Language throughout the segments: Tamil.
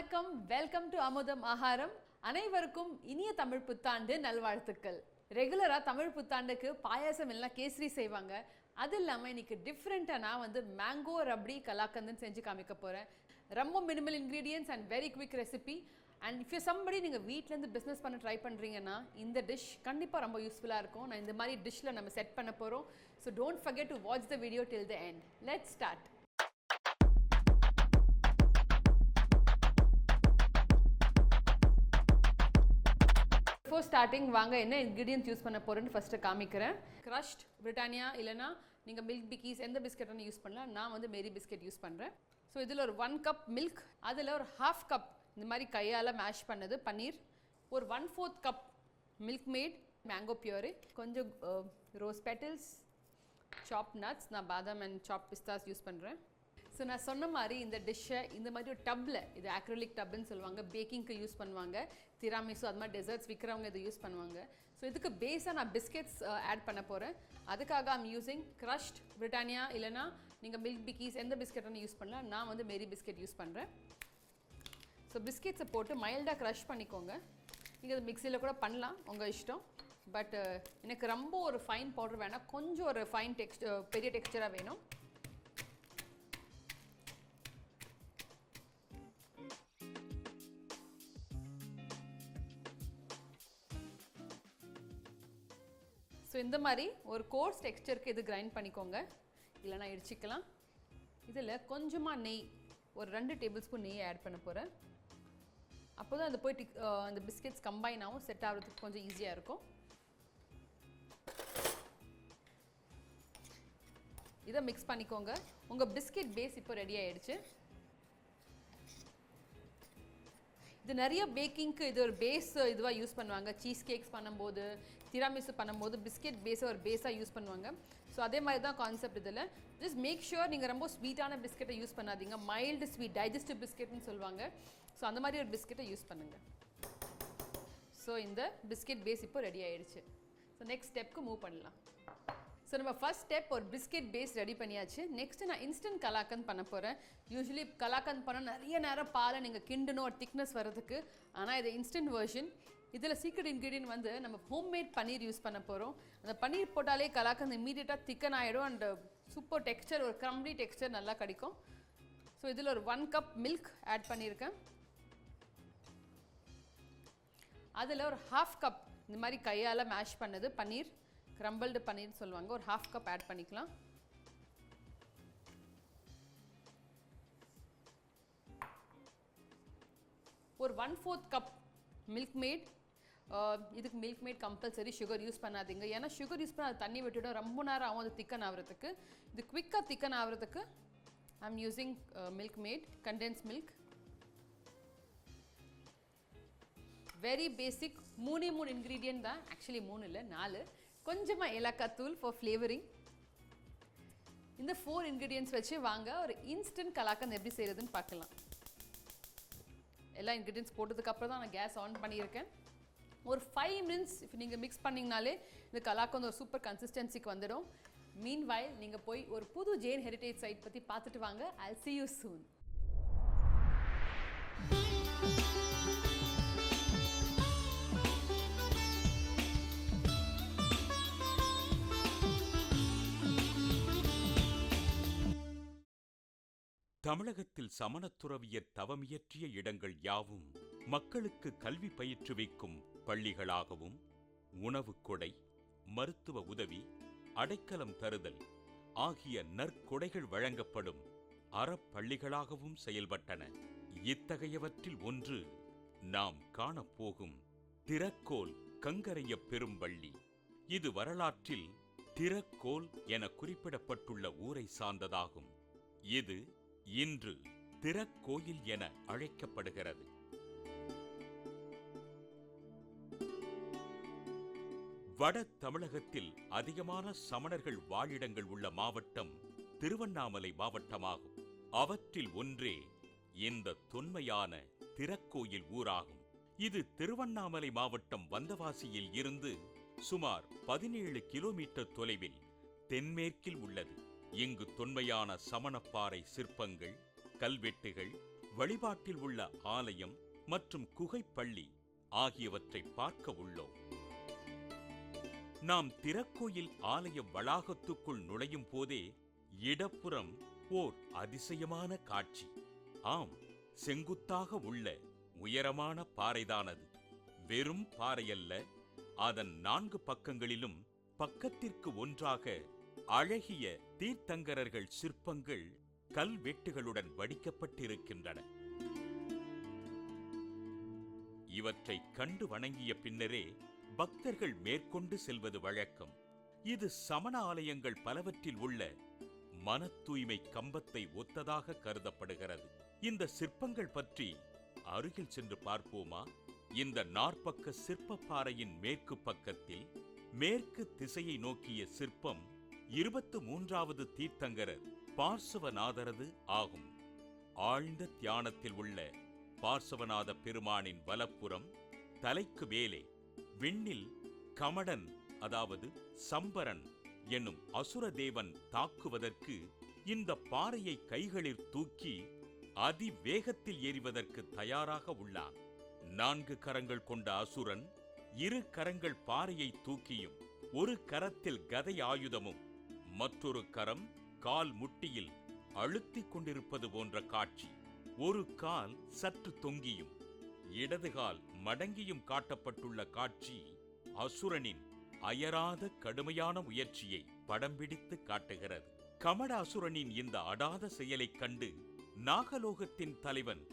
வணக்கம். வெல்கம் டு அமுதம் ஆகாரம். அனைவருக்கும் இனிய தமிழ் புத்தாண்டு நல்வாழ்த்துக்கள். ரெகுலராக தமிழ் புத்தாண்டுக்கு பாயாசம் எல்லாம் கேசரி செய்வாங்க. அது இல்லாமல் இன்றைக்கி டிஃப்ரெண்ட்டாக நான் வந்து மேங்கோ ரப்டி கலாக்கந்துன்னு செஞ்சு காமிக்க போகிறேன் ரொம்ப minimal ingredients and very quick recipe and if you somebody நீங்கள் வீட்டிலேருந்து பிஸ்னஸ் பண்ண ட்ரை பண்ணுறீங்கன்னா இந்த டிஷ் கண்டிப்பாக ரொம்ப யூஸ்ஃபுல்லாக இருக்கும். நான் இந்த மாதிரி டிஷ்ஷில் நம்ம செட் பண்ண போகிறோம் so don't forget to watch the video till the end let start before starting வாங்க என்ன இன்க்ரீடியன்ஸ் யூஸ் பண்ண போகிறேன்னு ஃபஸ்ட்டு காமிக்கிறேன். க்ரஷ்ட் பிரிட்டானியா இல்லைனா நீங்கள் மில்க் பிக்கீஸ் எந்த பிஸ்கெட்டும் யூஸ் பண்ணலாம். நான் வந்து மேரி பிஸ்கெட் யூஸ் பண்ணுறேன் ஸோ இதில் ஒரு ஒன் கப் மில்க் அதில் ஒரு ஹாஃப் கப் இந்த மாதிரி கையால் மேஷ் பண்ணது பன்னீர். ஒரு one fourth cup Milkmaid mango puree கொஞ்சம் ரோஸ் பெட்டில்ஸ் சாப் நட்ஸ் நான் பாதாம் அண்ட் சாப் பிஸ்தாஸ் யூஸ் பண்ணுறேன் ஸோ நான் சொன்ன மாதிரி இந்த டிஷ்ஷை இந்த மாதிரி ஒரு டப்பில் இது ஆக்ரலிக் டப்புன்னு சொல்லுவாங்க பேக்கிங்க்கு யூஸ் பண்ணுவாங்க. திராமிசு அது மாதிரி டெசர்ட்ஸ் விற்கிறவங்க இதை யூஸ் பண்ணுவாங்க. ஸோ இதுக்கு பேஸாக நான் பிஸ்கெட்ஸ் ஆட் பண்ண போகிறேன் அதுக்காக ஐம் யூஸிங் க்ரஷ்ட் பிரிட்டானியா இல்லைனா நீங்கள் மில்க் பிக்கீஸ் எந்த பிஸ்கெட்டும் யூஸ் பண்ணலாம். நான் வந்து மேரி பிஸ்கெட் யூஸ் பண்ணுறேன் ஸோ பிஸ்கெட்ஸை போட்டு மைல்டாக க்ரஷ் பண்ணிக்கோங்க. நீங்கள் அது மிக்சியில் கூட பண்ணலாம் உங்கள் இஷ்டம். பட் எனக்கு ரொம்ப ஒரு ஃபைன் பவுடர் வேணாம். கொஞ்சம் ஒரு ஃபைன் டெக்ஸ்ட் பெரிய டெக்ஸ்டராக வேணும். இந்த மாதிரி ஒரு கோர்ஸ் டெக்ஸ்டருக்கு இது கிரைண்ட் பண்ணிக்கோங்க. இல்லைனா இடிச்சிக்கலாம். இதில் கொஞ்சமாக நெய் ஒரு ரெண்டு டேபிள் ஸ்பூன் நெய் ஆட் பண்ண போகிறேன் அப்போ தான் அது போய் டிக் அந்த பிஸ்கெட்ஸ் கம்பைன் ஆகும் செட் ஆகிறதுக்கு கொஞ்சம் ஈஸியாக இருக்கும். இதை மிக்ஸ் பண்ணிக்கோங்க. உங்கள் பிஸ்கெட் பேஸ் இப்போ ரெடி ஆயிடுச்சு. இது நிறைய பேக்கிங்க்கு இது ஒரு பேஸ் இதுவாக யூஸ் பண்ணுவாங்க. சீஸ் கேக்ஸ் பண்ணும்போது திராமிசு பண்ணும்போது பிஸ்கெட் பேஸை ஒரு பேஸாக யூஸ் பண்ணுவாங்க. ஸோ அதே மாதிரி தான் கான்செப்ட் இதில். ஜஸ்ட் மேக் ஷுர் நீங்கள் ரொம்ப ஸ்வீட்டான பிஸ்கெட்டை யூஸ் பண்ணாதீங்க. மைல்டு ஸ்வீட் டைஜஸ்டிவ் பிஸ்கெட்னு சொல்லுவாங்க. ஸோ அந்த மாதிரி ஒரு பிஸ்கெட்டை யூஸ் பண்ணுங்கள் ஸோ இந்த பிஸ்கெட் பேஸ் இப்போ ரெடி ஆயிடுச்சு. ஸோ நெக்ஸ்ட் ஸ்டெப்க்கு மூவ் பண்ணலாம். ஸோ நம்ம ஃபஸ்ட் ஸ்டெப் ஒரு பிஸ்கெட் பேஸ் ரெடி பண்ணியாச்சு. நெக்ஸ்ட் நான் இன்ஸ்டன்ட் கலாக்கன் பண்ண போகிறேன் யூஸ்வலி கலாக்கன் பண்ண நிறைய நேரம் பாலை நீங்கள் கிண்டணும் ஒரு திக்னஸ் வர்றதுக்கு. ஆனால் இது இன்ஸ்டன்ட் வெர்ஷன் இதில் சீக்ரெட் இன்க்ரீடியன்ட் வந்து நம்ம ஹோம்மேட் பன்னீர் யூஸ் பண்ண போகிறோம் அந்த பன்னீர் போட்டாலே கலாக்கந்து இம்மீடியட்டாக திக்கன் ஆகிடும் அண்ட் சூப்பர் டெக்ஸ்சர் ஒரு க்ரம்லி டெக்ஸ்சர் நல்லா கிடைக்கும். ஸோ இதில் ஒரு ஒன் கப் மில்க் ஆட் பண்ணியிருக்கேன். அதில் ஒரு ஹாஃப் கப் இந்த மாதிரி கையால் மேஷ் பண்ணது பன்னீர் க்ரம்பிள்டு பன்னீர்னு சொல்லுவாங்க. ஒரு ஹாஃப் கப் ஆட் பண்ணிக்கலாம். ஒரு one fourth cup Milkmaid Uh, இதுக்கு Milkmaid compulsory sugar use பண்ணாதீங்க. ஏன்னா சுகர் யூஸ் பண்ண தண்ணி விட்டுடும். ரொம்ப நேரம் ஆகும் அது திக்கன் ஆகிறதுக்கு. இது குவிக்காக திக்கன் ஆகிறதுக்கு I am using Milkmaid condensed milk very basic மூணே மூணு இன்க்ரீடியன்ட் தான். ஆக்சுவலி மூணு இல்லை நாலு. கொஞ்சமாக ஏலக்காய் தூள் ஃபார் ஃப்ளேவரிங் இந்த ஃபோர் இன்க்ரீடியன்ஸ் வச்சு வாங்க. ஒரு இன்ஸ்டன்ட் கலாக்கந்த் எப்படி செய்கிறதுன்னு பார்க்கலாம். எல்லா இன்க்ரீடியன்ஸ் போட்டதுக்கப்புறம் தான் நான் கேஸ் ஆன் பண்ணியிருக்கேன். ஒரு ஃபைவ் மினிட்ஸ் இப்போ நீங்கள் மிக்ஸ் பண்ணிங்கனாலே இந்த கலாக்கந்த் ஒரு சூப்பர் கன்சிஸ்டன்சிக்கு வந்துடும். மீன் வயல் நீங்கள் போய் ஒரு புது ஜெயின் ஹெரிட்டேஜ் சைட் பற்றி பார்த்துட்டு வாங்க. ஐ சி யூ சூன் தமிழகத்தில் சமணத்துறவியர் தவமியற்றிய இடங்கள் யாவும் மக்களுக்கு கல்வி பயிற்றுவிக்கும் பள்ளிகளாகவும் உணவுக் கொடை மருத்துவ உதவி அடைக்கலம் தருதல் ஆகிய நற்கொடைகள் வழங்கப்படும் அறப்பள்ளிகளாகவும் செயல்பட்டன. இத்தகையவற்றில் ஒன்று நாம் காணப்போகும் திறக்கோல் கங்கரைய பெரும்பள்ளி. இது வரலாற்றில் திறக்கோல் என குறிப்பிடப்பட்டுள்ள ஊரை சார்ந்ததாகும். இது இன்று திறக்கோயில் என அழைக்கப்படுகிறது. வட தமிழகத்தில் அதிகமான சமணர்கள் வாழிடங்கள் உள்ள மாவட்டம் திருவண்ணாமலை மாவட்டமாகும். அவற்றில் ஒன்றே இந்த தொன்மையான திறக்கோயில் ஊராகும். இது திருவண்ணாமலை மாவட்டம் வந்தவாசியில் இருந்து சுமார் பதினேழு கிலோமீட்டர் தொலைவில் தென்மேற்கில் உள்ளது. இங்கு தொன்மையான சமணப்பாறை சிற்பங்கள் கல்வெட்டுகள் வழிபாட்டில் உள்ள ஆலயம் மற்றும் குகைப்பள்ளி ஆகியவற்றை பார்க்க உள்ளோம். நாம் திறக்கோயில் ஆலய வளாகத்துக்குள் நுழையும் போதே இடப்புறம் ஓர் அதிசயமான காட்சி. ஆம் செங்குத்தாக உள்ள உயரமான பாறைதானது. வெறும் பாறையல்ல அதன் நான்கு பக்கங்களிலும் பக்கத்திற்கு ஒன்றாக அழகிய தீர்த்தங்கரர்கள் சிற்பங்கள் கல்வெட்டுகளுடன் வடிக்கப்பட்டிருக்கின்றன. இவற்றை கண்டு வணங்கிய பின்னரே பக்தர்கள் மேற்கொண்டு செல்வது வழக்கம். இது சமண ஆலயங்கள் பலவற்றில் உள்ள மன தூய்மை கம்பத்தை ஒத்ததாக கருதப்படுகிறது. இந்த சிற்பங்கள் பற்றி அருகில் சென்று பார்ப்போமா? இந்த நாற்பக்க சிற்ப பாறையின் மேற்கு பக்கத்தில் மேற்கு திசையை நோக்கிய சிற்பம் இருபத்து மூன்றாவது தீர்த்தங்கரர் பார்சவநாதரது ஆகும். ஆழ்ந்த தியானத்தில் உள்ள பார்சவநாத பெருமானின் வலப்புறம் தலைக்கு மேலே விண்ணில் கமடன் அதாவது சம்பரன் என்னும் அசுரதேவன் தாக்குவதற்கு இந்த பாறையை கைகளில் தூக்கி அதிவேகத்தில் எறிவதற்கு தயாராக உள்ளான். நான்கு கரங்கள் கொண்ட அசுரன் இரு கரங்கள் பாறையை தூக்கியும் ஒரு கரத்தில் கதை ஆயுதமும் மற்றொரு கரம் கால் முட்டியில் அழுத்திக் கொண்டிருப்பது போன்ற காட்சி. ஒரு கால் சற்று தொங்கியும் இடதுகால் மடங்கியும் காட்டப்பட்டுள்ள காட்சி அசுரனின் அயராத கடுமையான முயற்சியை படம் பிடித்து காட்டுகிறது. கமட அசுரனின் இந்த அடாத செயலைக் கண்டு நாகலோகத்தின் தலைவன்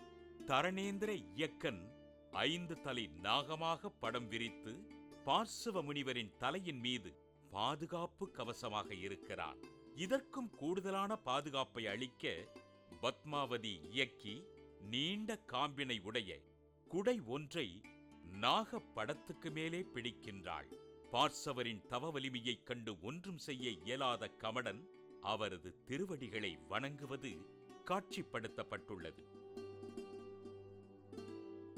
தரணேந்திர இயக்கன் ஐந்து தலை நாகமாக படம் விரித்து பார்சவ முனிவரின் தலையின் மீது பாதுகாப்பு கவசமாக இருக்கிறான். இதற்கும் கூடுதலான பாதுகாப்பை அளிக்க பத்மாவதி இயக்கி நீண்ட காம்பினை உடைய குடை ஒன்றை நாகப்படத்துக்கு மேலே பிடிக்கின்றாள். பார்சவரின் தவ வலிமையைக் கண்டு ஒன்றும் செய்ய இயலாத கமடன் அவரது திருவடிகளை வணங்குவது காட்சிப்படுத்தப்பட்டுள்ளது.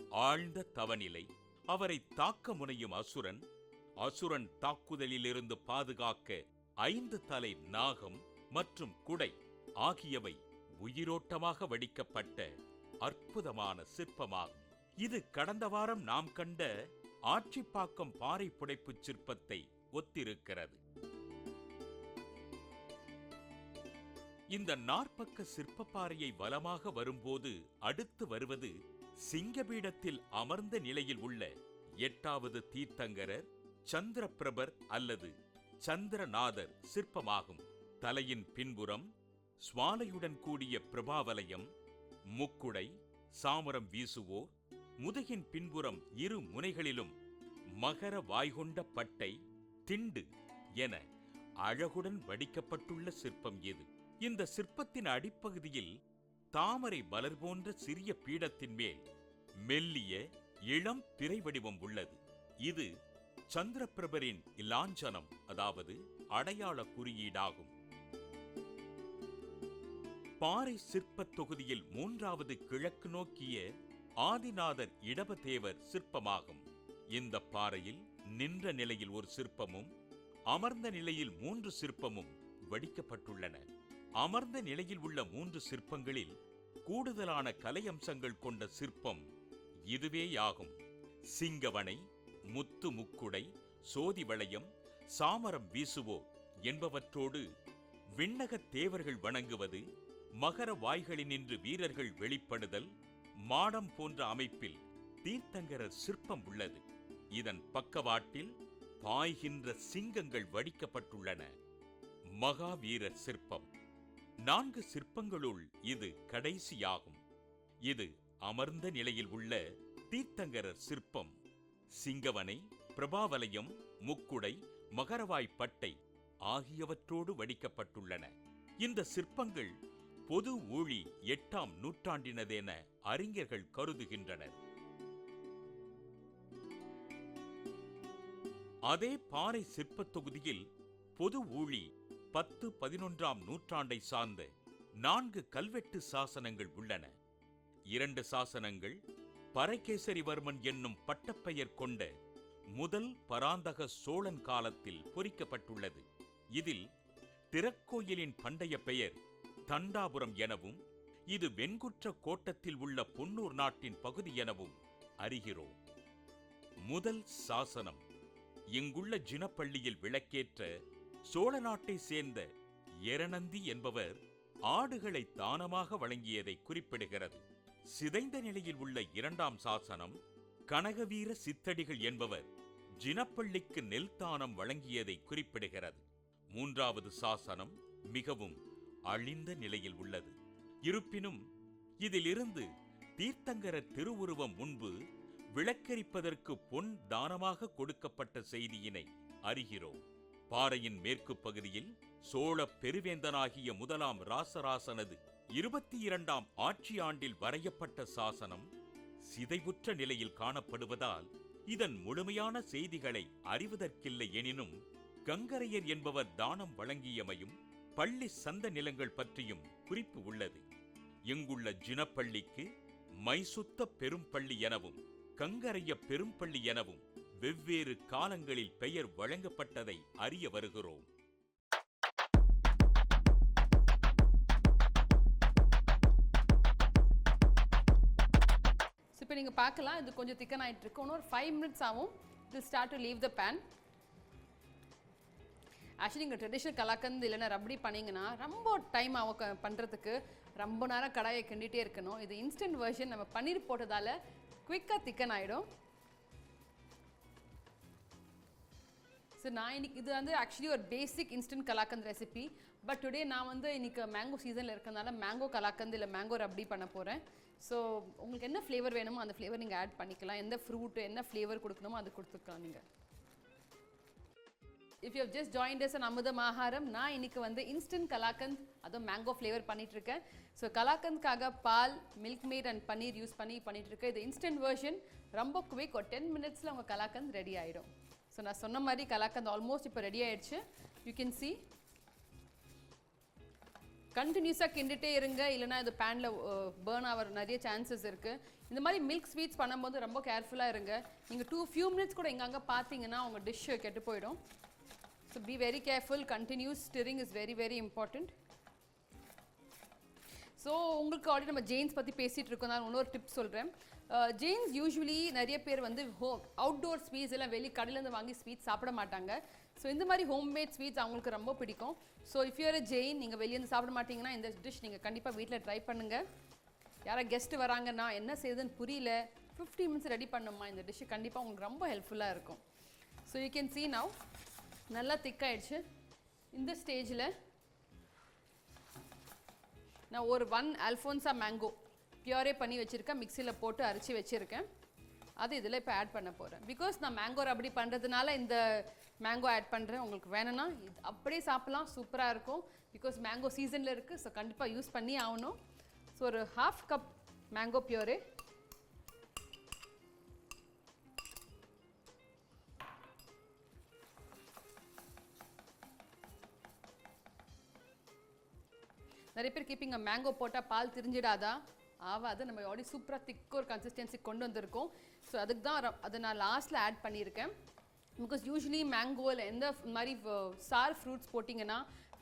ஆழ்ந்த தவநிலை. அவரை தாக்க முனையும் அசுரன் அசுரன் தாக்குதலிலிருந்து பாதுகாக்க ஐந்து தலை நாகம் மற்றும் குடை ஆகியவை உயிரோட்டமாக வடிக்கப்பட்ட அற்புதமான சிற்பமாகும் இது கடந்த வாரம் நாம் கண்ட ஆட்சிப்பாக்கம் பாறை புடைப்பு சிற்பத்தை ஒத்திருக்கிறது. இந்த நாற்பக்க சிற்பப்பாறையை வலமாக வரும்போது அடுத்து வருவது சிங்கபீடத்தில் அமர்ந்த நிலையில் உள்ள எட்டாவது தீர்த்தங்கரர் சந்திரபிரபர் அல்லது சந்திரநாதர் சிற்பமாகும். தலையின் பின்புறம் சுவாலையுடன் கூடிய பிரபாவலயம் முக்குடை சாமரம் வீசுவோர் முதுகின் பின்புறம் இரு முனைகளிலும் மகர வாய்கொண்ட பட்டை திண்டு என அழகுடன் வடிக்கப்பட்டுள்ள சிற்பம் இது இந்த சிற்பத்தின் அடிப்பகுதியில் தாமரை மலர் போன்ற சிறிய பீடத்தின் மேல் மெல்லிய இளம் பிறை வடிவம் உள்ளது. இது சந்திரபிரபரின் இலாஞ்சனம் அதாவது அடையாள குறியீடாகும். பாறை சிற்பத் தொகுதியில் மூன்றாவது கிழக்கு நோக்கிய ஆதிநாதர் இடபதேவர் சிற்பமாகும். இந்த பாறையில் நின்ற நிலையில் ஒரு சிற்பமும் அமர்ந்த நிலையில் மூன்று சிற்பமும் வடிக்கப்பட்டுள்ளன. அமர்ந்த நிலையில் உள்ள மூன்று சிற்பங்களில் கூடுதலான கலை அம்சங்கள் கொண்ட சிற்பம் இதுவேயாகும். சிங்கவனை முத்து முக்குடை சோதி வளையம் சாமரம் வீசுவோர் என்பவற்றோடு விண்ணகத் தேவர்கள் வணங்குவது மகர வாய்களினின்று வீரர்கள் வெளிப்படுதல் மாடம் போன்ற அமைப்பில் தீர்த்தங்கரர் சிற்பம் உள்ளது. இதன் பக்கவாட்டில் பாய்கின்ற சிங்கங்கள் வடிக்கப்பட்டுள்ளன. மகாவீரர் சிற்பம். நான்கு சிற்பங்களுள் இது கடைசியாகும். இது அமர்ந்த நிலையில் உள்ள தீர்த்தங்கரர் சிற்பம். சிங்கவனை பிரபாவலயம் முக்குடை மகரவாய் பட்டை ஆகியவற்றோடு வடிக்கப்பட்டுள்ளன. இந்த சிற்பங்கள் பொது ஊழி எட்டாம் நூற்றாண்டினதென அறிஞர்கள் கருதுகின்றனர். அதே பாறை சிற்பத் தொகுதியில் பொது ஊழி பத்து பதினொன்றாம் நூற்றாண்டை சார்ந்த நான்கு கல்வெட்டு சாசனங்கள் உள்ளன. இரண்டு சாசனங்கள் பரகேசரிவர்மன் என்னும் பட்டப்பெயர் கொண்ட முதல் பராந்தக சோழன் காலத்தில் பொறிக்கப்பட்டுள்ளது. இதில் திறக்கோயிலின் பண்டைய பெயர் தண்டாபுரம் எனவும் இது வெண்குற்ற கோட்டத்தில் உள்ள பொன்னூர் நாட்டின் பகுதி எனவும் அறிகிறோம். முதல் சாசனம். இங்குள்ள ஜினப்பள்ளியில் விளக்கேற்ற சோழ நாட்டை சேர்ந்த எரணந்தி என்பவர் ஆடுகளை தானமாக வழங்கியதை குறிப்பிடுகிறது. சிதைந்த நிலையில் உள்ள இரண்டாம் சாசனம் கனகவீர சித்தடிகள் என்பவர் ஜினப்பள்ளிக்கு நெல் தானம் வழங்கியதை குறிப்பிடுகிறது. மூன்றாவது சாசனம் மிகவும் அழிந்த நிலையில் உள்ளது. இருப்பினும் இதிலிருந்து தீர்த்தங்கரர் திருவுருவம் முன்பு விளக்கரிப்பதற்கு பொன் தானமாக கொடுக்கப்பட்ட செய்தியினை அறிகிறோம். பாறையின் மேற்கு பகுதியில் சோழ பெருவேந்தனாகிய முதலாம் ராசராசனது இருபத்தி இரண்டாம் ஆட்சி ஆண்டில் வரையப்பட்ட சாசனம் சிதைவுற்ற நிலையில் காணப்படுவதால் இதன் முழுமையான செய்திகளை அறிவதற்கில்லை எனினும் கங்கரையர் என்பவர் தானம் வழங்கியமையும் பள்ளி சந்த நிலங்கள் பற்றியும் குறிப்பு உள்ளது. இங்குள்ள ஜினப்பள்ளிக்கு மைசுத்த பெரும்பள்ளி எனவும் கங்கரைய பெரும்பள்ளி எனவும் வெவ்வேறு காலங்களில் பெயர் வழங்கப்பட்டதை அறிய வருகிறோம். இப்போ நீங்கள் பார்க்கலாம் இது கொஞ்சம் திக்கன் ஆயிட்டு இருக்கு இன்னொரு ஃபைவ் மினிட்ஸ் ஆகும் இது start to leave the pan actually நீங்கள் ட்ரெடிஷ்னல் கலாக்கந்து இல்லைன்னா ரப்படி பண்ணிங்கன்னா ரொம்ப டைம் ஆகும் க- பண்ணுறதுக்கு ரொம்ப நேரம் கடாயை கிண்டிகிட்டே இருக்கணும். இது இன்ஸ்டன்ட் வெர்ஷன் நம்ம பன்னீர் போட்டதால குயிக்காக திக்கன் ஆகிடும் ஸோ நான் இன்னைக்கு இது வந்து ஆக்சுவலி ஒரு basic instant kalakand recipe but today நான் வந்து இன்றைக்கி மேங்கோ சீசனில் இருக்கிறதுனால மேங்கோ கலாக்கந்து இல்லை மேங்கோ ரப்டி பண்ண போகிறேன் ஸோ உங்களுக்கு என்ன ஃப்ளேவர் வேணுமோ அந்த ஃப்ளேவர் நீங்கள் ஆட் பண்ணிக்கலாம். எந்த ஃப்ரூட்டு என்ன ஃப்ளேவர் கொடுக்கணுமோ அது கொடுத்துக்கலாம் நீங்கள் if you just joined us and அமுதம் ஆகாரம் நான் இன்னைக்கு வந்து இன்ஸ்டன்ட் கலாக்கந்த் அதுவும் மேங்கோ ஃப்ளேவர் பண்ணிட்டு இருக்கேன் ஸோ கலாக்கந்த்காக பால் Milkmaid and paneer use பண்ணி பண்ணிட்டு இருக்கேன் இது இன்ஸ்டன்ட் வெர்ஷன் ரொம்ப குவிக் ஒரு டென் மினிட்ஸில் உங்கள் கலாக்கந்த் ரெடி ஆகிடும் ஸோ நான் சொன்ன மாதிரி கலாக்கந்த் ஆல்மோஸ்ட் இப்போ ரெடி ஆயிடுச்சு. யூ கேன் சி கண்டினியூஸாக கிண்டுட்டே இருங்க. இல்லைனா இது பேனில் பேர்ன் ஆகிற நிறைய சான்சஸ் இருக்குது இந்த மாதிரி மில்க் ஸ்வீட்ஸ் பண்ணும்போது ரொம்ப கேர்ஃபுல்லாக இருங்க. நீங்கள் டூ ஃபியூ மினிட்ஸ் கூட இங்கே அங்கே பார்த்தீங்கன்னா உங்கள் டிஷ்ஷு கெட்டு போயிடும். So be very careful continuous stirring is very very important so உங்களுக்கு ஆல்ரெடி நம்ம ஜெயின்ஸ் பற்றி பேசிகிட்டு இருக்கோம். நான் இன்னொரு டிப் சொல்கிறேன் ஜெயின்ஸ் யூஸ்வலி நிறைய பேர் வந்து ஹோ அவுட்டோர் ஸ்வீட்ஸ் எல்லாம் வெளி கடையிலேருந்து வாங்கி ஸ்வீட்ஸ் சாப்பிட மாட்டாங்க. ஸோ இந்த மாதிரி ஹோம்மேட் ஸ்வீட்ஸ் அவங்களுக்கு ரொம்ப பிடிக்கும். ஸோ இஃப் யூர் ஜெயின் நீங்கள் வெளியேருந்து சாப்பிட மாட்டீங்கன்னா இந்த டிஷ் நீங்கள் கண்டிப்பாக வீட்டில் ட்ரை பண்ணுங்கள் யாரா கெஸ்ட் வராங்கன்னா என்ன செய்யுதுன்னு புரியல. 50 மினிட்ஸ் ரெடி பண்ணுமா இந்த டிஷ்ஷு கண்டிப்பாக உங்களுக்கு ரொம்ப ஹெல்ப்ஃபுல்லாக இருக்கும். So you can see now நல்லா திக்காயிடுச்சு இந்த ஸ்டேஜில் நான் ஒரு ஒன் அல்ஃபோன்ஸா மேங்கோ பியூரே பண்ணி வச்சுருக்கேன். மிக்சியில் போட்டு அரைச்சி வச்சுருக்கேன். அது இதில் இப்போ ஆட் பண்ண போகிறேன் பிகாஸ் நான் மேங்கோ அப்படி பண்ணுறதுனால இந்த மேங்கோ ஆட் பண்ணுறேன் உங்களுக்கு வேணும்னா இது அப்படியே சாப்பிட்லாம். சூப்பராக இருக்கும். பிகாஸ் மேங்கோ சீசனில் இருக்குது ஸோ கண்டிப்பாக யூஸ் பண்ணி ஆகணும். ஸோ ஒரு ஹாஃப் கப் மேங்கோ பியூரே நிறைய பேர் கீப்பிங்க மேங்கோ போட்டால் பால் திரிஞ்சிடாதா? ஆவாது. நம்ம ஆல்ரெடி சூப்பராக திக்கு ஒரு கன்சிஸ்டன்சி கொண்டு வந்திருக்கோம். ஸோ அதுக்கு தான் அதை நான் லாஸ்ட்டில் ஆட் பண்ணியிருக்கேன். பிகாஸ் யூஸ்வலி மேங்கோவில் எந்த மாதிரி சார் ஃப்ரூட்ஸ் போட்டிங்கன்னா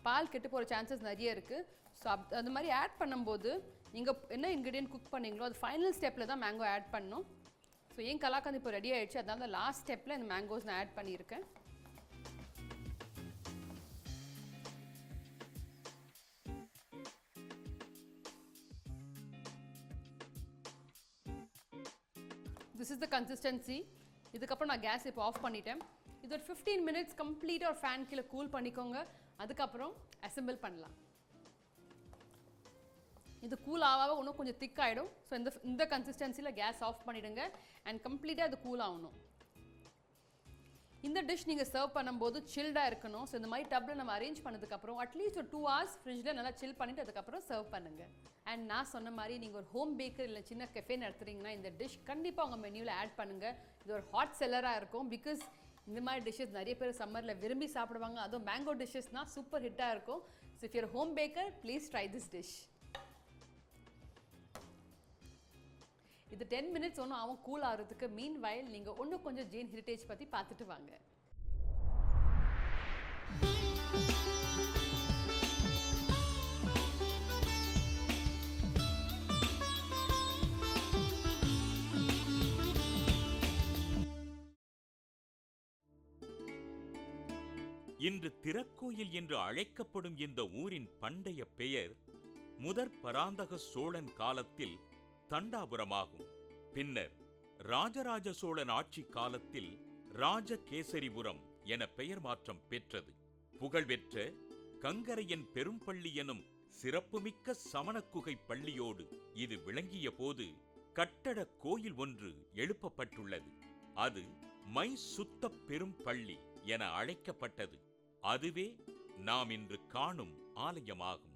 பால் கெட்டு போகிற சான்சஸ் நிறைய இருக்குது ஸோ அப் அந்த மாதிரி ஆட் பண்ணும்போது நீங்கள் என்ன இன்க்ரீடியன்ட் குக் பண்ணீங்களோ அது ஃபைனல் ஸ்டெப்பில் தான் மேங்கோ ஆட் பண்ணணும் ஸோ ஏன் கலாக்கந்து இப்போ ரெடி ஆகிடுச்சு அதனால லாஸ்ட் ஸ்டெப்பில் இந்த மேங்கோஸ் நான் ஆட் பண்ணியிருக்கேன். திஸ் இஸ் த கன்சிஸ்டன்சி இதுக்கப்புறம் நான் கேஸ் இப்போ ஆஃப் பண்ணிட்டேன். இது ஒரு ஃபிஃப்டீன் மினிட்ஸ் கம்ப்ளீட்டாக ஒரு ஃபேன் கீழே கூல் பண்ணிக்கோங்க. அதுக்கப்புறம் அசெம்பிள் பண்ணலாம். இது கூல் ஆக இன்னும் கொஞ்சம் திக் ஆகிடும் ஸோ இந்த இந்த கன்சிஸ்டன்சியில் கேஸ் ஆஃப் பண்ணிவிடுங்க அண்ட் கம்ப்ளீட்டாக அது கூல் ஆகணும். இந்த டிஷ் நீங்கள் சர்வ் பண்ணும்போது சில்டாக இருக்கணும். ஸோ இந்த மாதிரி டப்பில் நம்ம அரேஞ்ச் பண்ணதுக்கப்புறம் அட்லீஸ்ட் ஒரு டூ ஹவர்ஸ் ஃப்ரிட்ஜில் நல்லா சில் பண்ணிவிட்டு அதுக்கப்புறம் சர்வ் பண்ணுங்கள் அண்ட் நான் சொன்ன மாதிரி நீங்கள் ஒரு ஹோம் பேக்கர் இல்லை சின்ன கெஃபே நடத்துறீங்கன்னா இந்த டிஷ் கண்டிப்பாக உங்கள் மெனுவில் ஆட் பண்ணுங்கள் இது ஒரு ஹாட் செல்லராக இருக்கும். பிகாஸ் இந்த மாதிரி டிஷ்ஷஸ் நிறைய பேர் சம்மரில் விரும்பி சாப்பிடுவாங்க. அதுவும் மேங்கோ டிஷ்ஷஸ்னால் சூப்பர் ஹிட்டாக இருக்கும். So if your home baker please try this dish இது டென் மினிட்ஸ் ஒன்றும் அவன் கூல் ஆகிறதுக்கு. மீன் வயல் நீங்கள் ஒன்றும் கொஞ்சம் ஜெயின் ஹெரிட்டேஜ் பற்றி பார்த்துட்டு வாங்க. இன்று திறக்கோயில் என்று அழைக்கப்படும் இந்த ஊரின் பண்டைய பெயர் முதற் பராந்தக சோழன் காலத்தில் தண்டாபுரமாகும். பின்னர் ராஜராஜ சோழன் ஆட்சி காலத்தில் ராஜகேசரிபுரம் என பெயர் மாற்றம் பெற்றது. புகழ்பெற்ற கங்கரையன் பெரும்பள்ளி எனும் சிறப்புமிக்க சமணக்குகை பள்ளியோடு இது விளங்கிய போது கட்டட கோயில் ஒன்று எழுப்பப்பட்டுள்ளது. அது மை சுத்த பெரும் பள்ளி என அழைக்கப்பட்டது. அதுவே நாம் இன்று காணும் ஆலயமாகும்.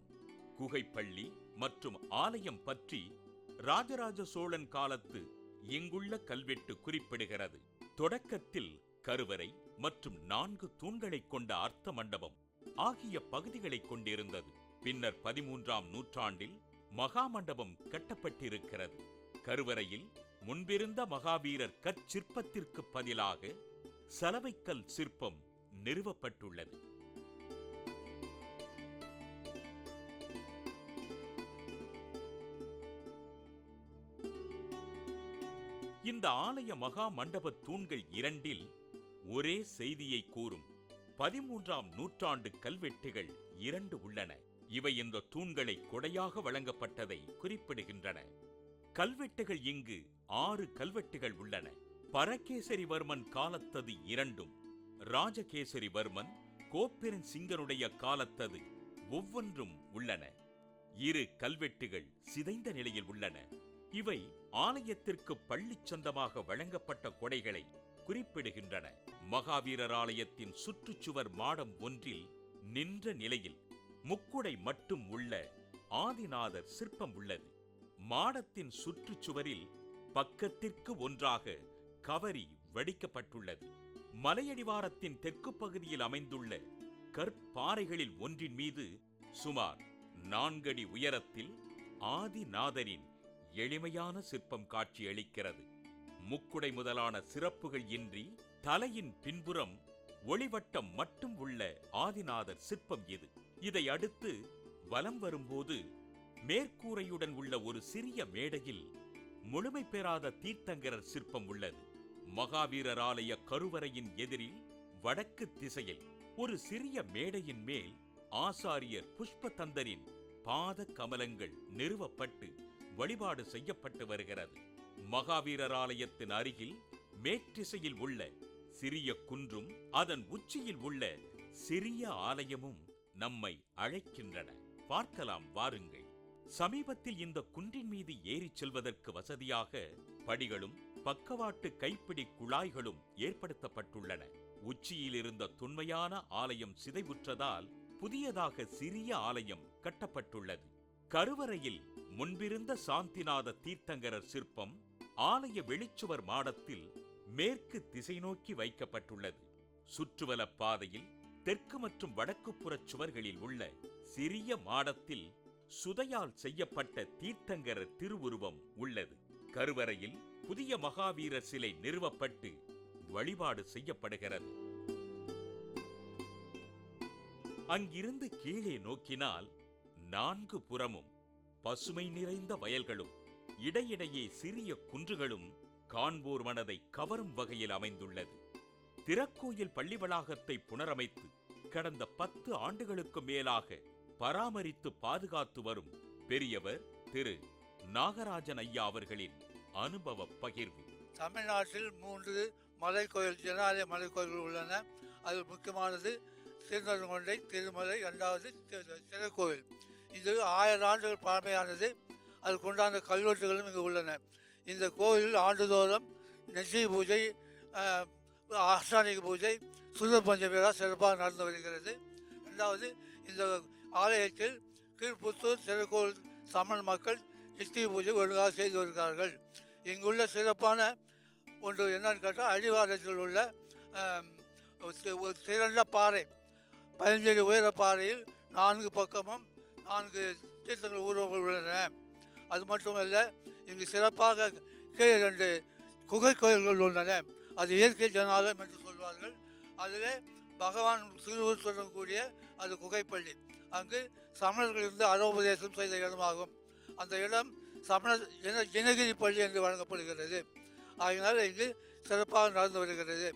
குகைப்பள்ளி மற்றும் ஆலயம் பற்றி ராஜராஜ சோழன் காலத்து இங்குள்ள கல்வெட்டு குறிப்பிடுகிறது. தொடக்கத்தில் கருவறை மற்றும் நான்கு தூண்களைக் கொண்ட அர்த்த மண்டபம் ஆகிய பகுதிகளைக் கொண்டிருந்தது. பின்னர் பதிமூன்றாம் நூற்றாண்டில் மகாமண்டபம் கட்டப்பட்டிருக்கிறது. கருவறையில் முன்பிருந்த மகாவீரர் கற்சிற்பத்திற்கு பதிலாக சலவைக்கல் சிற்பம் நிறுவப்பட்டுள்ளது. இந்த ஆலய மகா மண்டப தூண்கள் இரண்டில் ஒரே செய்தியை கூறும். பதிமூன்றாம் நூற்றாண்டு கல்வெட்டுகள் இரண்டு உள்ளன. இவை இந்த தூண்களை கொடையாக வழங்கப்பட்டதை குறிப்பிடுகின்றன. கல்வெட்டுகள் இங்கு ஆறு கல்வெட்டுகள் உள்ளன. பரகேசரிவர்மன் காலத்தது இரண்டும் ராஜகேசரிவர்மன் கோப்பெருஞ் சிங்கனுடைய காலத்தது ஒவ்வொன்றும் உள்ளன. இரு கல்வெட்டுகள் சிதைந்த நிலையில் உள்ளன. இவை ஆலயத்திற்கு பள்ளிச் சொந்தமாக வழங்கப்பட்ட கொடைகளை குறிப்பிடுகின்றன. மகாவீரர் ஆலயத்தின் சுற்றுச்சுவர் மாடம் ஒன்றில் நின்ற நிலையில் முக்குடை மட்டும் உள்ள ஆதிநாதர் சிற்பம் உள்ளது. மாடத்தின் சுற்றுச்சுவரில் பக்கத்திற்கு ஒன்றாக கவரி வடிக்கப்பட்டுள்ளது. மலையடிவாரத்தின் தெற்கு பகுதியில் அமைந்துள்ள கற்பாறைகளில் ஒன்றின் மீது சுமார் நான்கடி உயரத்தில் ஆதிநாதரின் எளிமையான சிற்பம் காட்சியளிக்கிறது. முக்குடை முதலான சிறப்புகள் இன்றி தலையின் பின்புறம் ஒளிவட்டம் மட்டும் உள்ள ஆதிநாதர் சிற்பம் இது. இதை அடுத்து வலம் வரும்போது மேற்கூரையுடன் உள்ள ஒரு சிறிய மேடையில் முழுமை பெறாத தீர்த்தங்கரர் சிற்பம் உள்ளது. மகாவீரர் ஆலய கருவறையின் எதிரில் வடக்கு திசையில் ஒரு சிறிய மேடையின் மேல் ஆசாரியர் புஷ்பதந்தரின் பாத கமலங்கள் நிறுவப்பட்டு வழிபாடு செய்யப்பட்டு வருகிறது. மகாவீரர் ஆலயத்தின் அருகில் மேற்றிசையில் உள்ள சிறிய குன்றும் அதன் உச்சியில் உள்ள சிறிய ஆலயமும் நம்மை அழைக்கின்றன. பார்க்கலாம் வாருங்கள். சமீபத்தில் இந்த குன்றின் மீது ஏறிச் செல்வதற்கு வசதியாக படிகளும் பக்கவாட்டு கைப்பிடி குழாய்களும் ஏற்படுத்தப்பட்டுள்ளன. உச்சியில் இருந்த தொன்மையான ஆலயம் சிதைவுற்றதால் புதியதாக சிறிய ஆலயம் கட்டப்பட்டுள்ளது. கருவறையில் முன்பிருந்த சாந்திநாத தீர்த்தங்கரர் சிற்பம் ஆலய வெளிச்சுவர் மாடத்தில் மேற்கு திசை நோக்கி வைக்கப்பட்டுள்ளது. சுற்றுவல பாதையில் தெற்கு மற்றும் வடக்கு புறச் சுவர்களில் உள்ள சிறிய மாடத்தில் சுதையால் செய்யப்பட்ட தீர்த்தங்கரர் திருவுருவம் உள்ளது. கருவறையில் புதிய மகாவீரர் சிலை நிறுவப்பட்டு வழிபாடு செய்யப்படுகிறது. அங்கிருந்து கீழே நோக்கினால் நான்கு புறமும் பசுமை நிறைந்த வயல்களும் இடையிடையே சிறிய குன்றுகளும் காண்போர் மனதை கவரும் வகையில் அமைந்துள்ளது. திறக்கோயில் பள்ளி வளாகத்தை புனரமைத்து கடந்த பத்து ஆண்டுகளுக்கு மேலாக பராமரித்து பாதுகாத்து வரும் பெரியவர் திரு. நாகராஜன் ஐயா அவர்களின் அனுபவ பகிர்வு. தமிழ்நாட்டில் மூன்று மலைக்கோயில் ஜனாலய மலைக்கோயில்கள் உள்ளன. அதில் முக்கியமானது திருநெல்வேலி திருமலை இரண்டாவது திருக்கோவில் இது ஆயிரம் ஆண்டுகள் பழமையானது. அதுக்கு கல்வெட்டுகளும் இங்கு உள்ளன. இந்த கோவிலில் ஆண்டுதோறும் நெற்றி பூஜை ஆஹ், பூஜை சுத பஞ்சமேரா சிறப்பாக நடந்து வருகிறது. ரெண்டாவது இந்த ஆலயத்தில் கீழ்புத்தூர் திருக்கோவில் சமண மக்கள் நித்திய பூஜை ஒழுங்காக செய்து வருகிறார்கள். இங்குள்ள சிறப்பான ஒன்று என்னன்னு கேட்டால் அடிவாரத்தில் உள்ள ஒரு திறந்த சிறந்த பாறை. பதினஞ்சடி உயர பாறையில் நான்கு பக்கமும் நான்கு தீர்த்தங்கள் உருவங்கள் உள்ளன. அது மட்டுமல்ல இங்கு சிறப்பாக கீழே ரெண்டு குகை கோயில்கள் உள்ளன. அது இயற்கை ஜனாலயம் என்று சொல்வார்கள். அதில் பகவான் திருவுருவம் கூடிய அது குகைப்பள்ளி. அங்கு சமணர்கள் இருந்து அரோபதேசம் செய்த இடமாகும். அந்த இடம் சமண ஜன ஜனகிரி பள்ளி என்று வழங்கப்படுகிறது. ஆகினால் இங்கு சிறப்பாக நடந்து வருகிறது.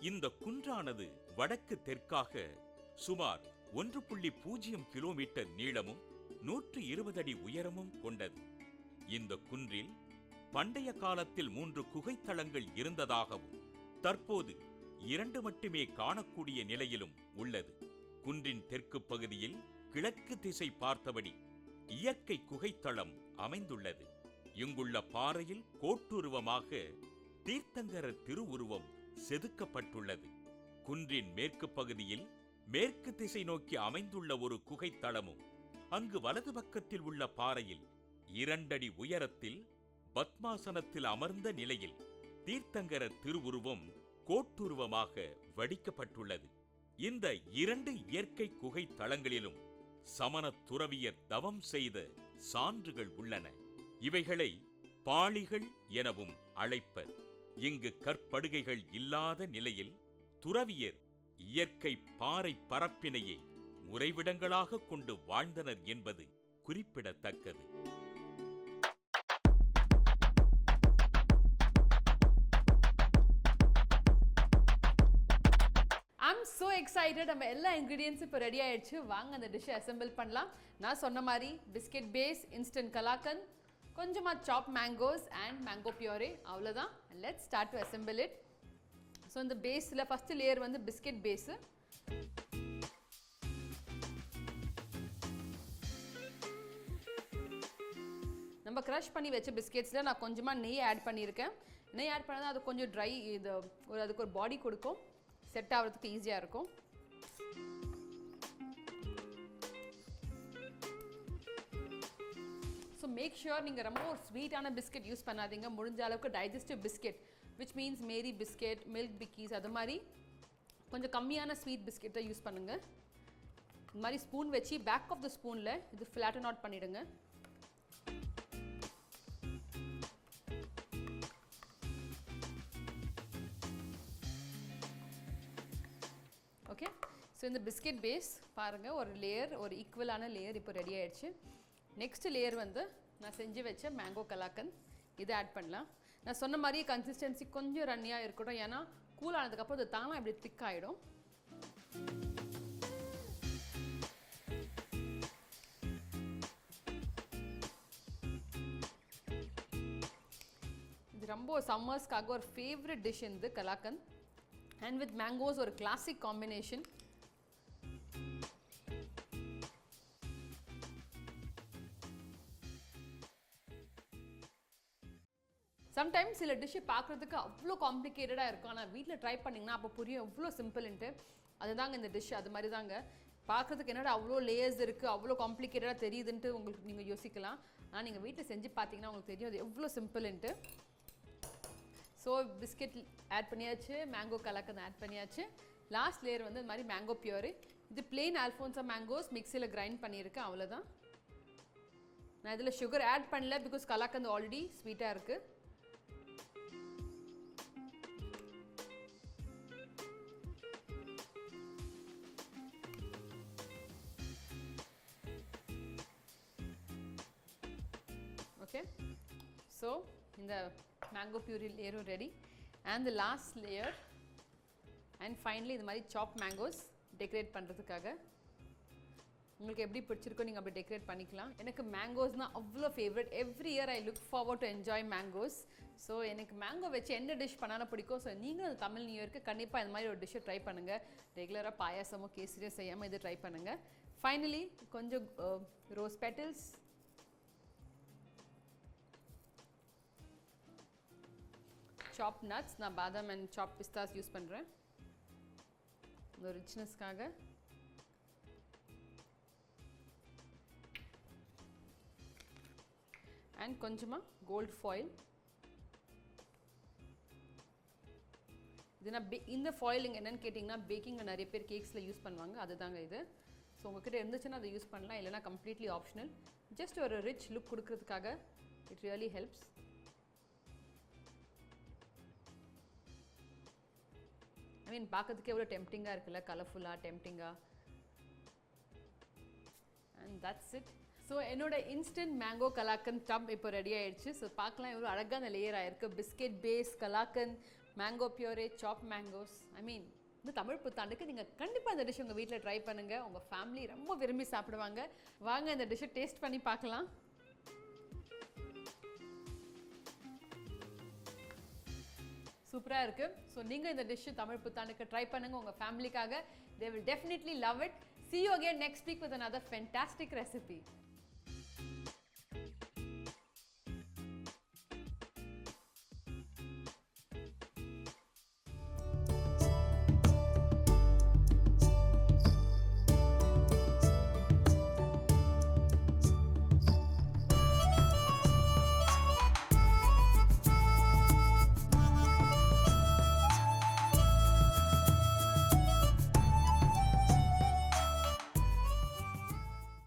இந்த குன்றானது வடக்கு தெற்காக சுமார் ஒன்று புள்ளி பூஜ்ஜியம் கிலோமீட்டர் நீளமும் நூற்று இருபது அடி உயரமும் கொண்டது. இந்த குன்றில் பண்டைய காலத்தில் மூன்று குகைத்தளங்கள் இருந்ததாகவும் தற்போது இரண்டு மட்டுமே காணக்கூடிய நிலையிலும் உள்ளது. குன்றின் தெற்கு பகுதியில் கிழக்கு திசை பார்த்தபடி இயற்கை குகைத்தளம் அமைந்துள்ளது. இங்குள்ள பாறையில் கோட்டுருவமாக தீர்த்தங்கர திருவுருவம் செதுக்கப்பட்டுள்ளது. குன்றின் மேற்கு பகுதியில் மேற்கு திசை நோக்கி அமைந்துள்ள ஒரு குகைத்தளமும் அங்கு வலது பக்கத்தில் உள்ள பாறையில் இரண்டடி உயரத்தில் பத்மாசனத்தில் அமர்ந்த நிலையில் தீர்த்தங்கர திருவுருவம் கோட்டுருவமாக வடிக்கப்பட்டுள்ளது. இந்த இரண்டு இயற்கை குகை தளங்களிலும் சமண துறவியர் தவம் செய்த சான்றுகள் உள்ளன. இவைகளை பாளிகள் எனவும் அழைப்பர். இங்கு கற்படுகைகள் இல்லாத நிலையில் துறவியர் இயற்கை பாறை பரப்பினையே உறைவிடங்களாக கொண்டு வாழ்ந்தனர் என்பது குறிப்பிடத்தக்கது. ஐம் so எக்ஸைட்டட் நம்ம எல்லா இன்க்ரீடியன்ஸும் இப்போ ரெடி ஆயிடுச்சு. வாங்க அந்த டிஷ்ஷை அசம்பிள் பண்ணலாம். நான் சொன்ன மாதிரி பிஸ்கெட் பேஸ் இன்ஸ்டன்ட் கலாக்கன் கொஞ்சமாக chop mangoes and mango puree அவ்வளோதான் let start to assemble it so இந்த பேஸில் ஃபஸ்ட்டு லேயர் வந்து பிஸ்கெட் பேஸு நம்ம க்ரஷ் பண்ணி வச்ச பிஸ்கெட்ஸில் நான் கொஞ்சமாக நெய் ஆட் பண்ணியிருக்கேன். நெய் ஆட் பண்ணால் அது கொஞ்சம் ட்ரை இது ஒரு அதுக்கு ஒரு பாடி கொடுக்கும். செட் ஆகிறதுக்கு ஈஸியாக இருக்கும். ஸோ மேக் ஷுர் நீங்கள் ரொம்ப ஒரு ஸ்வீட்டான பிஸ்கெட் யூஸ் பண்ணாதீங்க. முடிஞ்ச அளவுக்கு digestive biscuit which means Marie biscuit milk bikis அது மாதிரி கொஞ்சம் கம்மியான ஸ்வீட் பிஸ்கெட்டை யூஸ் பண்ணுங்கள் இந்த மாதிரி ஸ்பூன் வச்சு பேக் ஆஃப் த ஸ்பூனில் இது ஃப்ளாட்டன் அவுட் பண்ணிவிடுங்க ஓகே ஸோ இந்த பிஸ்கெட் பேஸ் பாருங்கள் ஒரு லேயர் ஒரு ஈக்குவலான லேயர் இப்போ ரெடி ஆகிடுச்சு நெக்ஸ்ட் லேயர் வந்து நான் செஞ்சு வச்ச மேங்கோ கலாக்கன். இதை ஆட் பண்ணலாம். நான் சொன்ன மாதிரியே கன்சிஸ்டன்சி கொஞ்சம் ரன்னியாக இருக்கட்டும். ஏன்னா கூல் ஆனதுக்கப்புறம் அது தானாக இப்படி திக் ஆகிடும் இது ரொம்ப சம்மர்ஸ்க்காக ஒரு ஃபேவரட் டிஷ் இந்த கலாக்கன் அண்ட் வித் மேங்கோஸ் ஒரு கிளாசிக் காம்பினேஷன் டைம் சில டிஷ்ஷு பார்க்குறதுக்கு அவ்வளோ காம்ப்ளிகேட்டடாக இருக்கும். ஆனால் வீட்டில் ட்ரை பண்ணிங்கன்னா அப்போ புரியும். எவ்வளோ சிம்பிள்ன்ட்டு அதுதாங்க இந்த டிஷ் அது மாதிரி தாங்க பார்க்குறதுக்கு என்னடா அவ்வளோ லேயர்ஸ் இருக்குது அவ்வளோ காம்ப்ளிகேட்டடாக தெரியுதுன்ட்டு உங்களுக்கு நீங்கள் யோசிக்கலாம். ஆனால் நீங்கள் வீட்டில் செஞ்சு பார்த்தீங்கன்னா உங்களுக்கு தெரியும் அது எவ்வளோ சிம்பிள்ன்ட்டு ஸோ பிஸ்கெட் ஆட் பண்ணியாச்சு மேங்கோ கலக்கன் ஆட் பண்ணியாச்சு. லாஸ்ட் லேயர் வந்து இந்த மாதிரி மேங்கோ பியூரு இது பிளெயின் ஆல்ஃபோன்ஸா மேங்கோஸ் மிக்சியில் கிரைண்ட் பண்ணியிருக்கேன் அவ்வளோதான் நான் இதில் சுகர் ஆட் பண்ணல பிகாஸ் கலாக்கந்து ஆல்ரெடி ஸ்வீட்டாக இருக்குது mango puree லேயரும் ready and the last layer and finally இது மாதிரி சாப் மேங்கோஸ் டெக்கரேட் பண்ணுறதுக்காக உங்களுக்கு எப்படி பிடிச்சிருக்கோ நீங்கள் அப்படி டெக்கரேட் பண்ணிக்கலாம். எனக்கு மேங்கோஸ்னால் அவ்வளோ favourite every year I look forward to enjoy mangoes so எனக்கு மேங்கோ வச்சு எந்த டிஷ் பண்ணாலும் பிடிக்கும். ஸோ நீங்களும் தமிழ் நியூ இயர்க்கு கண்டிப்பாக இந்த மாதிரி ஒரு டிஷ்ஷை ட்ரை பண்ணுங்கள் ரெகுலராக பாயாசமோ கேசரியோ செய்யாமல் இது ட்ரை பண்ணுங்கள் ஃபைனலி கொஞ்சம் ரோஸ் பெட்டல்ஸ் சாப் நட்ஸ் நான் பாதாம் அண்ட் சாப் பிஸ்தாஸ் யூஸ் பண்ணுறேன் இந்த ரிச்னஸ்க்காக அண்ட் கொஞ்சமாக கோல்ட் ஃபாயில் இது நான் பே இந்த ஃபாயிலிங் என்னென்னு கேட்டிங்கன்னா பேக்கிங்கில் நிறைய பேர் கேக்ஸில் யூஸ் பண்ணுவாங்க. அதுதாங்க இது. ஸோ உங்ககிட்ட இருந்துச்சுன்னா அதை யூஸ் பண்ணலாம். இல்லைனா கம்ப்ளீட்லி ஆப்ஷனல் ஜஸ்ட் ஒரு ரிச் லுக் கொடுக்கறதுக்காக it really helps I mean பார்க்கறதுக்கு எவ்வளோ டெம்டிங்காக இருக்குல்ல? கலர்ஃபுல்லாக டெம்டிங்காக அண்ட் தட்ஸ் இட் ஸோ என்னோட இன்ஸ்டன்ட் மேங்கோ கலாக்கன் டப் இப்போ ரெடி ஆயிடுச்சு. ஸோ பார்க்கலாம். எவ்வளோ அழகான லேயர் ஆயிருக்கு biscuit base kalakand mango puree chopped mangoes I mean இந்த தமிழ் புத்தாண்டுக்கு நீங்கள் கண்டிப்பாக இந்த டிஷ் உங்கள் வீட்டில் ட்ரை பண்ணுங்கள் உங்கள் ஃபேமிலி ரொம்ப விரும்பி சாப்பிடுவாங்க. வாங்க இந்த டிஷ்ஷை டேஸ்ட் பண்ணி பார்க்கலாம். சூப்பராக இருக்குது ஸோ நீங்கள் இந்த டிஷ்ஷு தமிழ் புத்தாண்டுக்கு ட்ரை பண்ணுங்கள் உங்கள் ஃபேமிலிக்காக they will definitely love it see you again next week with another fantastic recipe